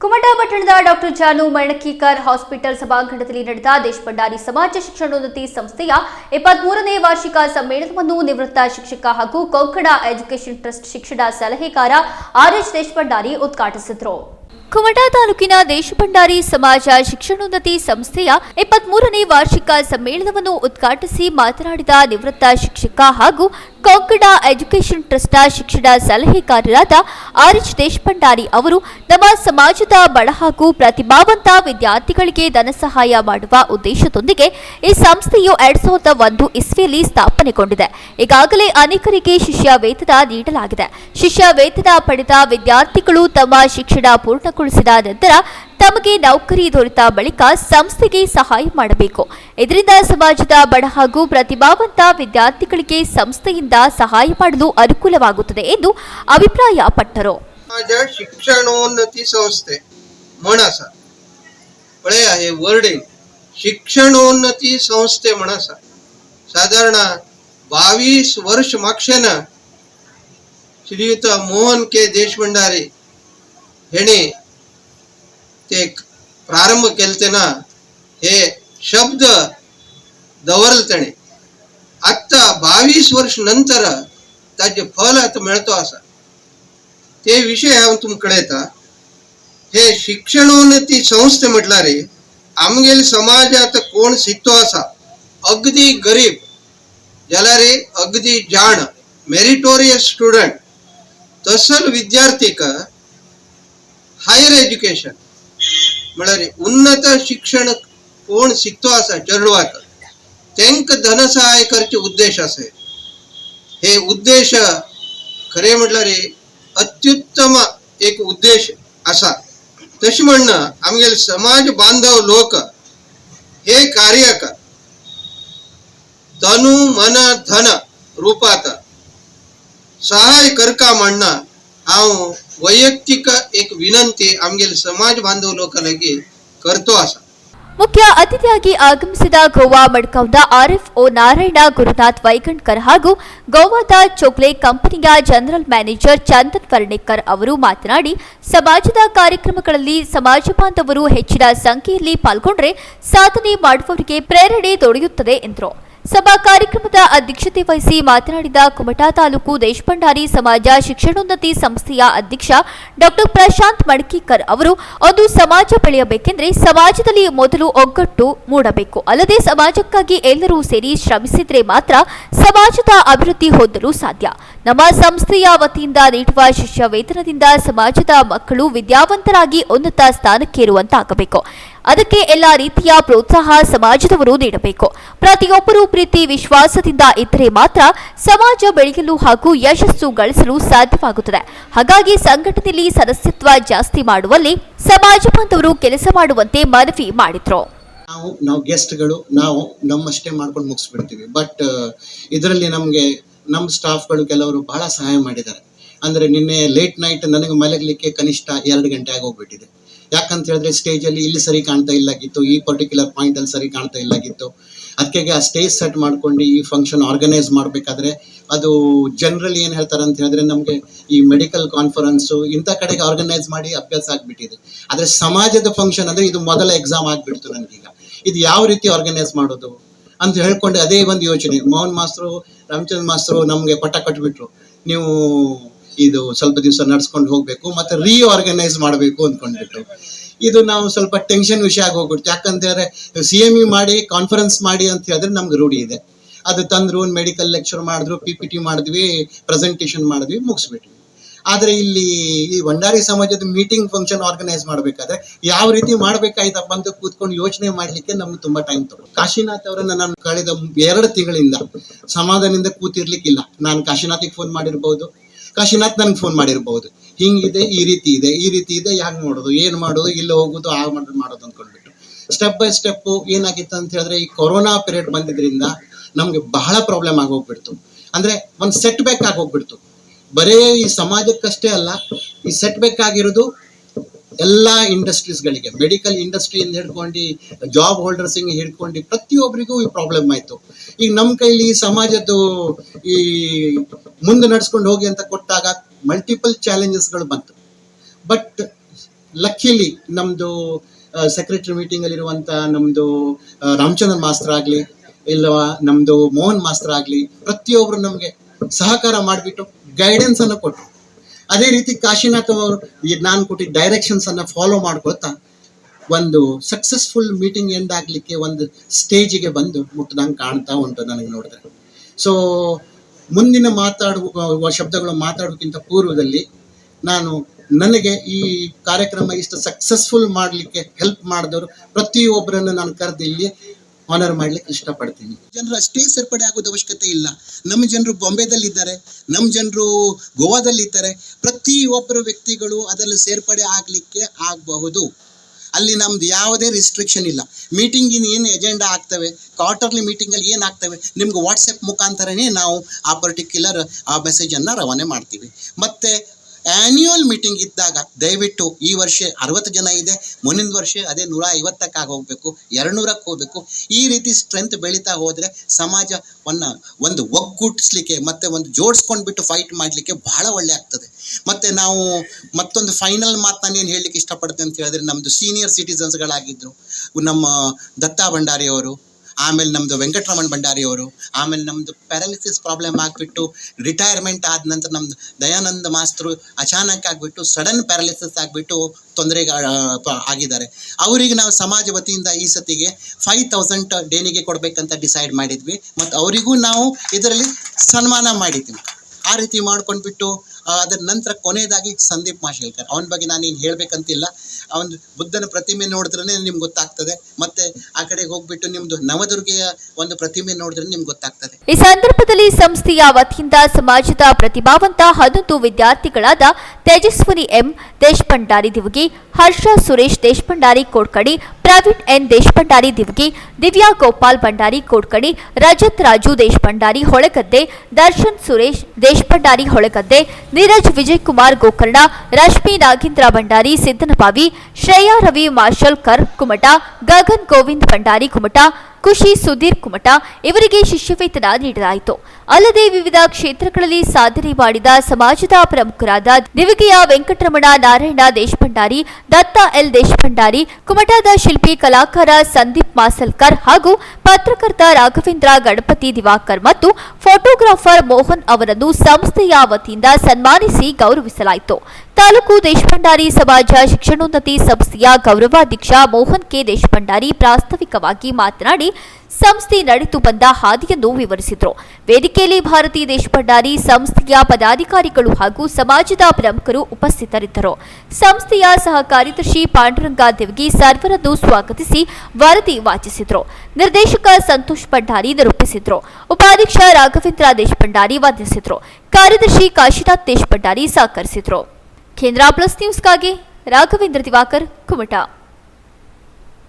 ಕುಮಟಾ ಪಟ್ಟಣದ ಡಾಕ್ಟರ್ ಜಾನು ಮರಣಕೀಕರ್ ಹಾಸ್ಪಿಟಲ್ ಸಭಾಂಗಣದಲ್ಲಿ ನಡೆದ ದೇಶಭಂಡಾರಿ ಸಮಾಜ ಶಿಕ್ಷಣೋನ್ನತಿ ಸಂಸ್ಥೆಯ ಇಪ್ಪತ್ಮೂರನೇ ವಾರ್ಷಿಕ ಸಮ್ಮೇಳನವನ್ನು ನಿವೃತ್ತ ಶಿಕ್ಷಕ ಹಾಗೂ ಕೊಂಕಣ ಎಜುಕೇಷನ್ ಟ್ರಸ್ಟ್ ಶಿಕ್ಷಣ ಸಲಹೆಗಾರ ಆರ್ ಎಚ್ ದೇಶಭಂಡಾರಿ ಉದ್ಘಾಟಿಸಿದರು. ಕುಮಟಾ ತಾಲೂಕಿನ ದೇಶಭಂಡಾರಿ ಸಮಾಜ ಶಿಕ್ಷಣೋನ್ನತಿ ಸಂಸ್ಥೆಯ ಇಪ್ಪತ್ಮೂರನೇ ವಾರ್ಷಿಕ ಸಮ್ಮೇಳನವನ್ನು ಉದ್ಘಾಟಿಸಿ ಮಾತನಾಡಿದ ನಿವೃತ್ತ ಶಿಕ್ಷಕ ಹಾಗೂ ಕೊಂಕಣ ಎಜುಕೇಷನ್ ಟ್ರಸ್ಟ್ನ ಶಿಕ್ಷಣ ಸಲಹೆಗಾರರಾದ ಆರ್ ಎಚ್ ದೇಶಪಂಡಾರಿ ಅವರು, ನಮ್ಮ ಸಮಾಜದ ಬಡ ಹಾಗೂ ಪ್ರತಿಭಾವಂತ ವಿದ್ಯಾರ್ಥಿಗಳಿಗೆ ಧನ ಸಹಾಯ ಮಾಡುವ ಉದ್ದೇಶದೊಂದಿಗೆ ಈ ಸಂಸ್ಥೆಯು ಎರಡ್ ಸಾವಿರದ ಒಂದು ಇಸ್ವಿಯಲ್ಲಿ ಸ್ಥಾಪನೆಗೊಂಡಿದೆ. ಈಗಾಗಲೇ ಅನೇಕರಿಗೆ ಶಿಷ್ಯ ವೇತನ ನೀಡಲಾಗಿದೆ. ಶಿಷ್ಯ ವೇತನ ಪಡೆದ ವಿದ್ಯಾರ್ಥಿಗಳು ತಮ್ಮ ಶಿಕ್ಷಣ ಪೂರ್ಣಗೊಳಿಸಿದ ನಂತರ ತಮಗೆ ನೌಕರಿ ದೊರೆತ ಬಳಿಕ ಸಂಸ್ಥೆಗೆ ಸಹಾಯ ಮಾಡಬೇಕು. ಇದರಿಂದ ಸಮಾಜದ ಬಡ ಹಾಗೂ ಪ್ರತಿಭಾವಂತ ವಿದ್ಯಾರ್ಥಿಗಳಿಗೆ ಸಂಸ್ಥೆಯಿಂದ ಸಹಾಯ ಮಾಡಲು ಅನುಕೂಲವಾಗುತ್ತದೆ ಎಂದು ಅಭಿಪ್ರಾಯಪಟ್ಟರು. ಶಿಕ್ಷಣೋನ್ನತಿ ಸಂಸ್ಥೆ ಮಣಸ ವರ್ಡಿಂಗ್ ಶಿಕ್ಷಣೋನ್ನತಿ ಸಂಸ್ಥೆ ಮಣಸ ಸಾಧಾರಣ ಬಾವೀಸ್ ವರ್ಷ ಮಕ್ಷನ ಶ್ರೀಯುತ ಮೋಹನ್ ಕೆ ದೇಶಭಂಡಾರಿ ಹೆಣೆ ते प्रारंभ केलते ना हे शब्द दवरल त्याने आत्ता बावीस वर्ष नंतर ताचे फल आता मेळतो आसा ते विषय हांव तुमकां कळयता हे शिक्षणोन्नती संस्थे म्हटल्यार आमगेले समाजात कोण शिकतो आसा अगदी गरीब जाल्यार अगदी जाण मेरिटोरियस स्टुडंट तसल विद्यार्थीक हायर एज्युकेशन म्हळ्यार उन्नत शिक्षण कोण शिकतो आसा चेडवाक धन धनसहाय करचे उद्देश असे. हे उद्देश खरे म्हटल्यार अत्युत्तम एक उद्देश असा. तशें म्हणणं आमगेले समाज बांधव लोक हे कार्यक तनु मन धन रुपात सहाय करका म्हणणं हांव वैयक्तीक एक विनंती आमगेले समाज बांधव लोकां लागीं करतो आसा ಮುಖ್ಯ ಅತಿಥಿಯಾಗಿ ಆಗಮಿಸಿದ ಗೋವಾ ಮಡ್ಕೌಂದ ಆರ್ಎಫ್ಒ ನಾರಾಯಣ ಗುರುನಾಥ್ ವೈಗಣ್ಕರ್ ಹಾಗೂ ಗೋವಾದ ಚೋಕ್ಲೆ ಕಂಪನಿಯ ಜನರಲ್ ಮ್ಯಾನೇಜರ್ ಚಂದನ್ ವರ್ಣೇಕರ್ ಅವರು ಮಾತನಾಡಿ ಸಮಾಜದ ಕಾರ್ಯಕ್ರಮಗಳಲ್ಲಿ ಸಮಾಜ ಬಾಂಧವರು ಹೆಚ್ಚಿನ ಸಂಖ್ಯೆಯಲ್ಲಿ ಪಾಲ್ಗೊಂಡ್ರೆ ಸಾಧನೆ ಮಾಡುವವರಿಗೆ ಪ್ರೇರಣೆ ದೊರೆಯುತ್ತದೆ ಎಂದರು ಸಭಾ ಕಾರ್ಯಕ್ರಮದ ಅಧ್ಯಕ್ಷತೆ ವಹಿಸಿ ಮಾತನಾಡಿದ ಕುಮಟಾ ತಾಲೂಕು ದೇಶಭಂಡಾರಿ ಸಮಾಜ ಶಿಕ್ಷಣೋನ್ನತಿ ಸಂಸ್ಥೆಯ ಅಧ್ಯಕ್ಷ ಡಾಕ್ಟರ್ ಪ್ರಶಾಂತ್ ಮಡ್ಕೀಕರ್ ಅವರು, ಒಂದು ಸಮಾಜ ಬೆಳೆಯಬೇಕೆಂದರೆ ಸಮಾಜದಲ್ಲಿ ಮೊದಲು ಒಗ್ಗಟ್ಟು ಮೂಡಬೇಕು. ಅಲ್ಲದೆ ಸಮಾಜಕ್ಕಾಗಿ ಎಲ್ಲರೂ ಸೇರಿ ಶ್ರಮಿಸಿದರೆ ಮಾತ್ರ ಸಮಾಜದ ಅಭಿವೃದ್ಧಿ ಹೊಂದಲು ಸಾಧ್ಯ. ನಮ್ಮ ಸಂಸ್ಥೆಯ ವತಿಯಿಂದ ನೀಡುವ ಶಿಷ್ಯ ವೇತನದಿಂದ ಸಮಾಜದ ಮಕ್ಕಳು ವಿದ್ಯಾವಂತರಾಗಿ ಉನ್ನತ ಸ್ಥಾನಕ್ಕೇರುವಂತಾಗಬೇಕು. ಅದಕ್ಕೆ ಎಲ್ಲ ರೀತಿಯ ಪ್ರೋತ್ಸಾಹ ಸಮಾಜದವರು ನೀಡಬೇಕು. ಪ್ರತಿಯೊಬ್ಬರೂ ಪ್ರೀತಿ, ವಿಶ್ವಾಸದಿಂದ ಇದ್ದರೆ ಮಾತ್ರ ಸಮಾಜ ಬೆಳೆಯಲು ಹಾಗೂ ಯಶಸ್ಸು ಗಳಿಸಲು ಸಾಧ್ಯವಾಗುತ್ತದೆ. ಹಾಗಾಗಿ ಸಂಘಟನೆಯಲ್ಲಿ ಸದಸ್ಯತ್ವ ಜಾಸ್ತಿ ಮಾಡುವಲ್ಲಿ ಸಮಾಜ ಬಾಂಧವರು ಕೆಲಸ ಮಾಡುವಂತೆ ಮನವಿ ಮಾಡಿದ್ರು. ನಾವು ನಾವು ಗೆಸ್ಟ್ಗಳು, ನಾವು ನಮ್ಮಷ್ಟೇ ಮಾಡ್ಕೊಂಡು ಮುಗಿಸ್ಬಿಡ್ತೀವಿ. ಬಟ್ ಇದರಲ್ಲಿ ನಮಗೆ ನಮ್ಮ ಸ್ಟಾಫ್ಗಳು ಕೆಲವರು ಬಹಳ ಸಹಾಯ ಮಾಡಿದ್ದಾರೆ. ಅಂದರೆ ನಿನ್ನೆ ಲೇಟ್ ನೈಟ್ ನನಗೆ ಮಲಗಲಿಕ್ಕೆ ಕನಿಷ್ಠ ಎರಡು ಗಂಟೆ ಆಗೋಗ್ಬಿಟ್ಟಿದೆ. ಯಾಕಂತ ಹೇಳಿದ್ರೆ ಸ್ಟೇಜಲ್ಲಿ ಇಲ್ಲಿ ಸರಿ ಕಾಣ್ತಾ ಇಲ್ಲಾಗಿತ್ತು, ಈ ಪರ್ಟಿಕ್ಯುಲರ್ ಪಾಯಿಂಟಲ್ಲಿ ಸರಿ ಕಾಣ್ತಾ ಇಲ್ಲಾಗಿತ್ತು. ಅದಕ್ಕೆ ಆ ಸ್ಟೇಜ್ ಸೆಟ್ ಮಾಡ್ಕೊಂಡು ಈ ಫಂಕ್ಷನ್ ಆರ್ಗನೈಸ್ ಮಾಡಬೇಕಾದ್ರೆ ಅದು ಜನರಲಿ ಏನು ಹೇಳ್ತಾರೆ ಅಂತ ಹೇಳಿದ್ರೆ ನಮಗೆ ಈ ಮೆಡಿಕಲ್ ಕಾನ್ಫರೆನ್ಸು ಇಂಥ ಕಡೆಗೆ ಆರ್ಗನೈಸ್ ಮಾಡಿ ಅಭ್ಯಾಸ ಆಗಿಬಿಟ್ಟಿದೆ. ಆದರೆ ಸಮಾಜದ ಫಂಕ್ಷನ್ ಅಂದರೆ ಇದು ಮೊದಲ ಎಕ್ಸಾಮ್ ಆಗಿಬಿಡ್ತು ನನಗೀಗ. ಇದು ಯಾವ ರೀತಿ ಆರ್ಗನೈಸ್ ಮಾಡೋದು ಅಂತ ಹೇಳ್ಕೊಂಡು ಅದೇ ಒಂದು ಯೋಚನೆ. ಮೋಹನ್ ಮಾಸ್ತರು ರಾಮಚಂದ್ರ ಮಾಸ್ತರು ನಮಗೆ ಪಟ್ಟ ಕಟ್ಬಿಟ್ರು. ನೀವು ಇದು ಸ್ವಲ್ಪ ದಿವಸ ನಡ್ಸ್ಕೊಂಡು ಹೋಗ್ಬೇಕು, ಮತ್ತೆ ರೀಆರ್ಗನೈಸ್ ಮಾಡಬೇಕು ಅಂದ್ಕೊಂಡ್ಬಿಟ್ಟು ಇದು ನಾವು ಸ್ವಲ್ಪ ಟೆನ್ಷನ್ ವಿಷಯ ಆಗಿ ಹೋಗ್ಬಿಡ್ತು ಯಾಕಂತ ಹೇಳಿದ್ರೆ ಸಿ ಎಂ ಇ ಮಾಡಿ ಕಾನ್ಫರೆನ್ಸ್ ಮಾಡಿ ಅಂತ ಹೇಳಿದ್ರೆ ನಮ್ಗೆ ರೂಢಿ ಇದೆ. ಅದು ತಂದ್ರು ಮೆಡಿಕಲ್ ಲೆಕ್ಚರ್ ಮಾಡಿದ್ರು ಪಿ ಪಿ ಟಿ ಮಾಡಿದ್ವಿ ಪ್ರೆಸೆಂಟೇಷನ್ ಮಾಡಿದ್ವಿ, ಮುಗಿಸ್ಬಿಟ್ವಿ. ಆದರೆ ಇಲ್ಲಿ ಈ ಭಂಡಾರಿ ಸಮಾಜದ ಮೀಟಿಂಗ್ ಫಂಕ್ಷನ್ ಆರ್ಗನೈಸ್ ಮಾಡಬೇಕಾದ್ರೆ ಯಾವ ರೀತಿ ಮಾಡ್ಬೇಕಾಯ್ತಪ್ಪ ಅಂತ ಕೂತ್ಕೊಂಡು ಯೋಚನೆ ಮಾಡ್ಲಿಕ್ಕೆ ನಮ್ಗೆ ತುಂಬಾ ಟೈಮ್ ತಗೊಂಡು ಕಾಶಿನಾಥ್ ಅವರನ್ನ ನಾನು ಕಳೆದ ಎರಡು ತಿಂಗಳಿಂದ ಸಮಾಧಾನದಿಂದ ಕೂತಿರ್ಲಿಕ್ಕಿಲ್ಲ. ನಾನು ಕಾಶಿನಾಥಿಗೆ ಫೋನ್ ಮಾಡಿರ್ಬೋದು. ಕಾಶಿನಾಥ್ ನನ್ಗೆ ಫೋನ್ ಮಾಡಿರ್ಬೋದು. ಹಿಂಗಿದೆ, ಈ ರೀತಿ ಇದೆ, ಈ ರೀತಿ ಇದೆ, ಯಾಕೆ ಮಾಡೋದು, ಏನು ಮಾಡೋದು, ಇಲ್ಲಿ ಹೋಗೋದು, ಆ ಮಾಡೋದು ಮಾಡೋದು ಅಂದ್ಕೊಂಡ್ಬಿಟ್ಟು ಸ್ಟೆಪ್ ಬೈ ಸ್ಟೆಪ್ ಏನಾಗಿತ್ತು ಅಂತ ಹೇಳಿದ್ರೆ, ಈ ಕೊರೋನಾ ಪೀರಿಯಡ್ ಬಂದಿದ್ರಿಂದ ನಮ್ಗೆ ಬಹಳ ಪ್ರಾಬ್ಲಮ್ ಆಗೋಗ್ಬಿಡ್ತು. ಅಂದ್ರೆ ಒಂದು ಸೆಟ್ ಬ್ಯಾಕ್ ಆಗೋಗ್ಬಿಡ್ತು. ಬರೇ ಈ ಸಮಾಜಕ್ಕಷ್ಟೇ ಅಲ್ಲ, ಈ ಸೆಟ್ ಬ್ಯಾಕ್ ಆಗಿರೋದು ಎಲ್ಲ ಇಂಡಸ್ಟ್ರೀಸ್ಗಳಿಗೆ ಮೆಡಿಕಲ್ ಇಂಡಸ್ಟ್ರಿಯಿಂದ ಹಿಡ್ಕೊಂಡು ಜಾಬ್ ಹೋಲ್ಡರ್ಸಿಂಗ್ ಹಿಡ್ಕೊಂಡು ಪ್ರತಿಯೊಬ್ಬರಿಗೂ ಈ ಪ್ರಾಬ್ಲಮ್ ಆಯಿತು. ಈಗ ನಮ್ಮ ಕೈಲಿ ಸಮಾಜದ್ದು ಈ ಮುಂದೆ ನಡ್ಸ್ಕೊಂಡು ಹೋಗಿ ಅಂತ ಕೊಟ್ಟಾಗ ಮಲ್ಟಿಪಲ್ ಚಾಲೆಂಜಸ್ಗಳು ಬಂತು. ಬಟ್ ಲಕ್ಕಿಲಿ ನಮ್ಮದು ಸೆಕ್ರೆಟರಿ ಮೀಟಿಂಗಲ್ಲಿರುವಂಥ ನಮ್ಮದು ರಾಮಚಂದ್ರ ಮಾಸ್ತರ್ ಆಗಲಿ ಇಲ್ಲವಾ ನಮ್ಮದು ಮೋಹನ್ ಮಾಸ್ತರ್ ಆಗಲಿ ಪ್ರತಿಯೊಬ್ಬರು ನಮಗೆ ಸಹಕಾರ ಮಾಡಿಬಿಟ್ಟು ಗೈಡೆನ್ಸನ್ನು ಕೊಟ್ಟರು ಅದೇ ರೀತಿ ಕಾಶಿನಾಥ್ ಅವರು ನಾನು ಕೊಟ್ಟಿದ್ದ ಡೈರೆಕ್ಷನ್ಸ್ ಅನ್ನ ಫಾಲೋ ಮಾಡ್ಕೊಳ್ತಾ ಒಂದು ಸಕ್ಸಸ್ಫುಲ್ ಮೀಟಿಂಗ್ ಎಂಡ್ ಆಗ್ಲಿಕ್ಕೆ ಒಂದು ಸ್ಟೇಜಿಗೆ ಬಂದು ಮುಟ್ಟದಂಗೆ ಕಾಣ್ತಾ ಉಂಟು ನನಗೆ ನೋಡಿದ್ರೆ. ಸೊ ಮುಂದಿನ ಮಾತಾಡುವ ಶಬ್ದಗಳು ಮಾತಾಡೋಕ್ಕಿಂತ ಪೂರ್ವದಲ್ಲಿ ನಾನು ನನಗೆ ಈ ಕಾರ್ಯಕ್ರಮ ಇಷ್ಟು ಸಕ್ಸಸ್ಫುಲ್ ಮಾಡಲಿಕ್ಕೆ ಹೆಲ್ಪ್ ಮಾಡಿದವರು ಪ್ರತಿಯೊಬ್ಬರನ್ನು ನಾನು ಕರೆದು ಇಲ್ಲಿ ಆನರ್ ಮಾಡ್ಲಿಕ್ಕೆ ಇಷ್ಟಪಡ್ತೀನಿ. ಜನರು ಅಷ್ಟೇ ಸೇರ್ಪಡೆ ಆಗೋದು ಅವಶ್ಯಕತೆ ಇಲ್ಲ. ನಮ್ಮ ಜನರು ಬಾಂಬೆದಲ್ಲಿದ್ದಾರೆ. ನಮ್ಮ ಜನರು ಗೋವಾದಲ್ಲಿದ್ದಾರೆ. ಪ್ರತಿಯೊಬ್ಬರು ವ್ಯಕ್ತಿಗಳು ಅದರಲ್ಲಿ ಸೇರ್ಪಡೆ ಆಗಲಿಕ್ಕೆ ಆಗಬಹುದು. ಅಲ್ಲಿ ನಮ್ದು ಯಾವುದೇ ರಿಸ್ಟ್ರಿಕ್ಷನ್ ಇಲ್ಲ. ಮೀಟಿಂಗಿನ ಏನು ಎಜೆಂಡಾ ಆಗ್ತವೆ? ಕ್ವಾರ್ಟರ್ಲಿ ಮೀಟಿಂಗಲ್ಲಿ ಏನು ಆಗ್ತವೆ? ನಿಮ್ಗೆ ವಾಟ್ಸಪ್ ಮುಖಾಂತರನೇ ನಾವು ಆ ಪರ್ಟಿಕ್ಯುಲರ್ ಆ ಮೆಸೇಜನ್ನು ರವಾನೆ ಮಾಡ್ತೀವಿ. ಮತ್ತು ಆ್ಯನ್ಯುವಲ್ ಮೀಟಿಂಗ್ ಇದ್ದಾಗ ದಯವಿಟ್ಟು ಈ ವರ್ಷ ಅರವತ್ತು ಜನ ಇದೆ, ಮುಂದಿನ ವರ್ಷ ಅದೇ ನೂರ ಐವತ್ತಕ್ಕಾಗಿ ಹೋಗಬೇಕು ಎರಡು ನೂರಕ್ಕೆ ಹೋಗಬೇಕು. ಈ ರೀತಿ ಸ್ಟ್ರೆಂತ್ ಬೆಳೀತಾ ಹೋದರೆ ಸಮಾಜವನ್ನು ಒಂದು ಒಗ್ಗೂಡಿಸ್ಲಿಕ್ಕೆ ಮತ್ತು ಒಂದು ಜೋಡಿಸ್ಕೊಂಡ್ಬಿಟ್ಟು ಫೈಟ್ ಮಾಡಲಿಕ್ಕೆ ಬಹಳ ಒಳ್ಳೆ ಆಗ್ತದೆ. ಮತ್ತು ನಾವು ಮತ್ತೊಂದು ಫೈನಲ್ ಮಾತು ಏನು ಹೇಳಲಿಕ್ಕೆ ಇಷ್ಟಪಡ್ತೇನೆ ಅಂತ ಹೇಳಿದ್ರೆ ನಮ್ಮದು ಸೀನಿಯರ್ ಸಿಟಿಸನ್ಸ್ಗಳಾಗಿದ್ದರು ನಮ್ಮ ದತ್ತಾ ಭಂಡಾರಿ ಅವರು ಆಮೇಲೆ ನಮ್ಮದು ವೆಂಕಟರಮಣ್ ಭಂಡಾರಿ ಅವರು, ಆಮೇಲೆ ನಮ್ಮದು ಪ್ಯಾರಾಲಿಸಿಸ್ ಪ್ರಾಬ್ಲಮ್ ಆಗಿಬಿಟ್ಟು ರಿಟೈರ್ಮೆಂಟ್ ಆದ ನಂತರ ನಮ್ಮದು ದಯಾನಂದ ಮಾಸ್ತರು ಅಚಾನಕ್ ಆಗಿಬಿಟ್ಟು ಸಡನ್ ಪ್ಯಾರಾಲಿಸಿಸ್ ಆಗಿಬಿಟ್ಟು ತೊಂದರೆಗೆ ಆಗಿದ್ದಾರೆ. ಅವರಿಗೆ ನಾವು ಸಮಾಜ ವತಿಯಿಂದ ಈ ಸತಿಗೆ ಫೈವ್ ತೌಸಂಡ್ ಡೇನಿಗೆ ಕೊಡಬೇಕಂತ ಡಿಸೈಡ್ ಮಾಡಿದ್ವಿ. ಮತ್ತು ಅವರಿಗೂ ನಾವು ಇದರಲ್ಲಿ ಸನ್ಮಾನ ಮಾಡಿದ್ವಿ ಆ ರೀತಿ ಮಾಡ್ಕೊಂಡ್ಬಿಟ್ಟು ಅದರ ನಂತರ ಕೊನೆಯದಾಗಿ ಸಂದೀಪ್ ಮಾಶೇಲ್ಕರ್. ಅವನ ಬಗ್ಗೆ ನಾನೇನು ಹೇಳಬೇಕಂತಿಲ್ಲ. ಅವನ ಬುದ್ಧನ ಪ್ರತಿಮೆ ನೋಡಿದ್ರೆ ನಿಮ್ಗೆ ಗೊತ್ತಾಗ್ತದೆ. ಮತ್ತೆ ಆ ಕಡೆಗೆ ಹೋಗ್ಬಿಟ್ಟು ನಿಮ್ಮದು ನವದುರ್ಗೆಯ ಒಂದು ಪ್ರತಿಮೆ ನೋಡಿದ್ರೆ ನಿಮ್ಗೆ ಗೊತ್ತಾಗ್ತದೆ. ಈ ಸಂದರ್ಭದಲ್ಲಿ ಸಂಸ್ಥೆಯ ವತಿಯಿಂದ ಸಮಾಜದ ಪ್ರತಿಭಾವಂತ ಹನ್ನೊಂದು ವಿದ್ಯಾರ್ಥಿಗಳಾದ Tejaswini M Deshbhandari Divagi, Harsha Suresh Deshbhandari Kodkadi Praveen N Deshbhandari Divgi Divya Gopal Bhandari Kodkadi Rajat Raju Deshbhandari Holegadde Darshan Suresh Deshbhandari Holegadde Neeraj Vijay Kumar Gokarna Rashmi Nagendra Bhandari ಸಿದ್ದನಪಾವಿ Shreya Ravi Marshalkar Kumta Gagan Govind Bhandari Kumta ಖುಷಿ ಸುಧೀರ್ ಕುಮಟ ಇವರಿಗೆ ಶಿಷ್ಯವೇತನ ನೀಡಲಾಯಿತು. ಅಲ್ಲದೆ ವಿವಿಧ ಕ್ಷೇತ್ರಗಳಲ್ಲಿ ಸಾಧನೆ ಮಾಡಿದ ಸಮಾಜದ ಪ್ರಮುಖರಾದ ದಿವಿಗೆಯ ವೆಂಕಟರಮಣ ನಾರಾಯಣ ದೇಶಭಂಡಾರಿ, ದತ್ತ ಎಲ್ ದೇಶಭಂಡಾರಿ ಕುಮಟಾದ ಶಿಲ್ಪಿ ಕಲಾಕಾರ ಸಂದೀಪ್ ಮಾಸಲ್ಕರ್ ಹಾಗೂ ಪತ್ರಕರ್ತ ರಾಘವೇಂದ್ರ ಗಣಪತಿ ದಿವಾಕರ್ ಮತ್ತು ಫೋಟೋಗ್ರಾಫರ್ ಮೋಹನ್ ಅವರನ್ನು ಸಂಸ್ಥೆಯ ವತಿಯಿಂದ ಸನ್ಮಾನಿಸಿ ಗೌರವಿಸಲಾಯಿತು. ತಾಲೂಕು ದೇಶಭಂಡಾರಿ ಸಮಾಜ ಶಿಕ್ಷಣೋನ್ನತಿ ಸಂಸ್ಥೆಯ ಗೌರವಾಧ್ಯಕ್ಷ ಮೋಹನ್ ಕೆ. ದೇಶಭಂಡಾರಿ ಪ್ರಾಸ್ತಾವಿಕವಾಗಿ ಮಾತನಾಡಿ, ಸಂಸ್ಥೆ ನಡೆದು ಬಂದ ಹಾದಿಯನ್ನು ವಿವರಿಸಿದರು. ವೇದಿಕೆಯಲ್ಲಿ ಭಾರತೀಯ ದೇಶಭಂಡಾರಿ ಸಂಸ್ಥೆಯ ಪದಾಧಿಕಾರಿಗಳು ಹಾಗೂ ಸಮಾಜದ ಪ್ರಮುಖರು ಉಪಸ್ಥಿತರಿದ್ದರು. ಸಂಸ್ಥೆಯ ಸಹ ಕಾರ್ಯದರ್ಶಿ ಪಾಂಡುರಂಗ ದೇವಗಿ ಸರ್ವರನ್ನು ಸ್ವಾಗತಿಸಿ ವರದಿ ವಾಚಿಸಿದರು. ನಿರ್ದೇಶಕ ಸಂತೋಷ್ ಭಂಡಾರಿ ನಿರೂಪಿಸಿದರು. ಉಪಾಧ್ಯಕ್ಷ ರಾಘವೇಂದ್ರ ದೇಶಭಂಡಾರಿ ವಾದಿಸಿದರು. ಕಾರ್ಯದರ್ಶಿ ಕಾಶಿನಾಥ್ ದೇಶಭಂಡಾರಿ ಸಹಕರಿಸಿದ್ರು. ಕೇಂದ್ರ ಪ್ಲಸ್ ನ್ಯೂಸ್ಗಾಗಿ ರಾಘವೇಂದ್ರ ದಿವಾಕರ್ ಕುಮಟಾ.